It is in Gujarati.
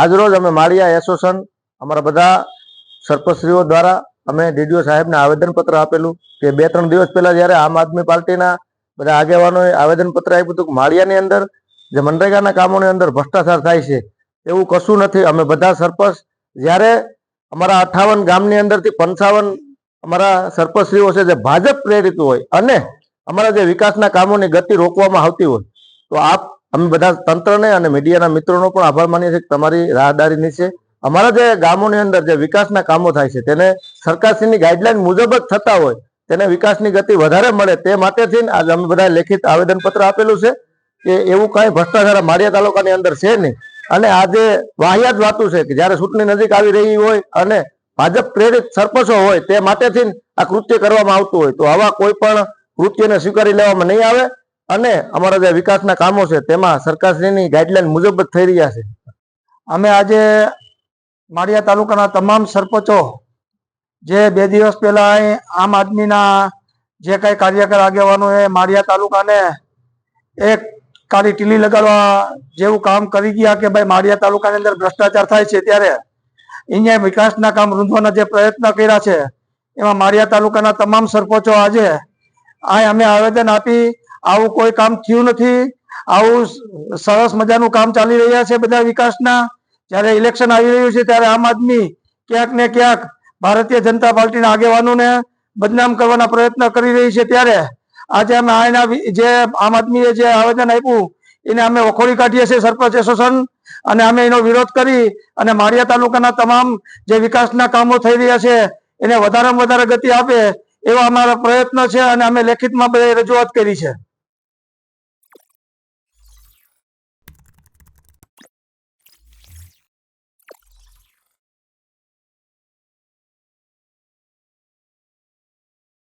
આજરોજ અમે માળિયા એસોસિએશન, અમારા બધા સરપંચશ્રીઓ દ્વારા અમે ડીડીઓ સાહેબને આવેદનપત્ર આપેલું. કે બે ત્રણ દિવસ પહેલા જ્યારે આમ આદમી પાર્ટીના બધા આગેવાનોએ આવેદનપત્ર આપ્યું હતું કે માળિયાની અંદર, જે મનરેગાના કામોની અંદર ભ્રષ્ટાચાર થાય છે, એવું કશું નથી. અમે બધા સરપંચ, જ્યારે અમારા અઠાવન ગામની અંદરથી પંચાવન અમારા સરપંચશ્રીઓ છે જે ભાજપ પ્રેરિત હોય અને અમારા જે વિકાસના કામોની ગતિ રોકવામાં આવતી હોય, તો આપ અમે બધા તંત્રને અને મીડિયાના મિત્રોનો પણ આભાર માનીએ છીએ કે તમારી રાહદારીની છે અમારા જે ગામોની અંદર જે વિકાસના કામો થાય છે, તેને સરકારશ્રીની ગાઈડલાઈન મુજબ જ થતા હોય, તેને વિકાસની ગતિ વધારે મળે તે માટેથી આજે અમે બધા લેખિત આવેદનપત્ર આપેલું છે કે એવું કાંઈ ભ્રષ્ટાચાર માળિયા તાલુકાની અંદર છે નહીં. અને આજે વાહિયાત વાતું છે કે જ્યારે ચૂંટણી નજીક આવી રહી હોય અને ભાજપ પ્રેરિત સરપંચો હોય તે માટેથી આ કૃત્ય કરવામાં આવતું હોય, તો આવા કોઈ પણ કૃત્યને સ્વીકારી લેવામાં નહીં આવે. અને અમારા જે વિકાસના કામો છે, તેમાં સરકારશ્રીની ગાઈડલાઈન મુજબ જ થઈ રહ્યા છે. અમે આજે માળિયા તાલુકાના તમામ સરપંચો જે બે દિવસ પહેલા આમ આદમીના જે કઈ કાર્યકર આગેવાનો એ માળિયા તાલુકાને એક કાળી ટીલી લગાડવા જેવું કામ કરી ગયા કે ભાઈ માળિયા તાલુકાની અંદર ભ્રષ્ટાચાર થાય છે ત્યારે અહીંયા વિકાસના કામ રૂંધવાના જે પ્રયત્ન કર્યા છે, એમાં માળિયા તાલુકાના તમામ સરપંચો આજે આ અમે આવેદન આપી આવું કોઈ કામ થયું નથી. આવું સરસ મજાનું કામ ચાલી રહ્યા છે બધા વિકાસના. જ્યારે ઇલેક્શન આવી રહ્યું છે ત્યારે આમ આદમી ક્યાંક ને ક્યાંક ભારતીય જનતા પાર્ટીના આગેવાનોને બદનામ કરવાના પ્રયત્ન કરી રહી છે ત્યારે આજે અમે આના જે આમ આદમીએ જે આવેદન આપ્યું, એને અમે વખોડી કાઢીએ છીએ સરપંચ એસોસિએશન. અને અમે એનો વિરોધ કરી અને માળિયા તાલુકાના તમામ જે વિકાસના કામો થઈ રહ્યા છે, એને વધારેમાં વધારે ગતિ આપે એવા અમારા પ્રયત્ન છે અને અમે લેખિતમાં રજૂઆત કરી છે.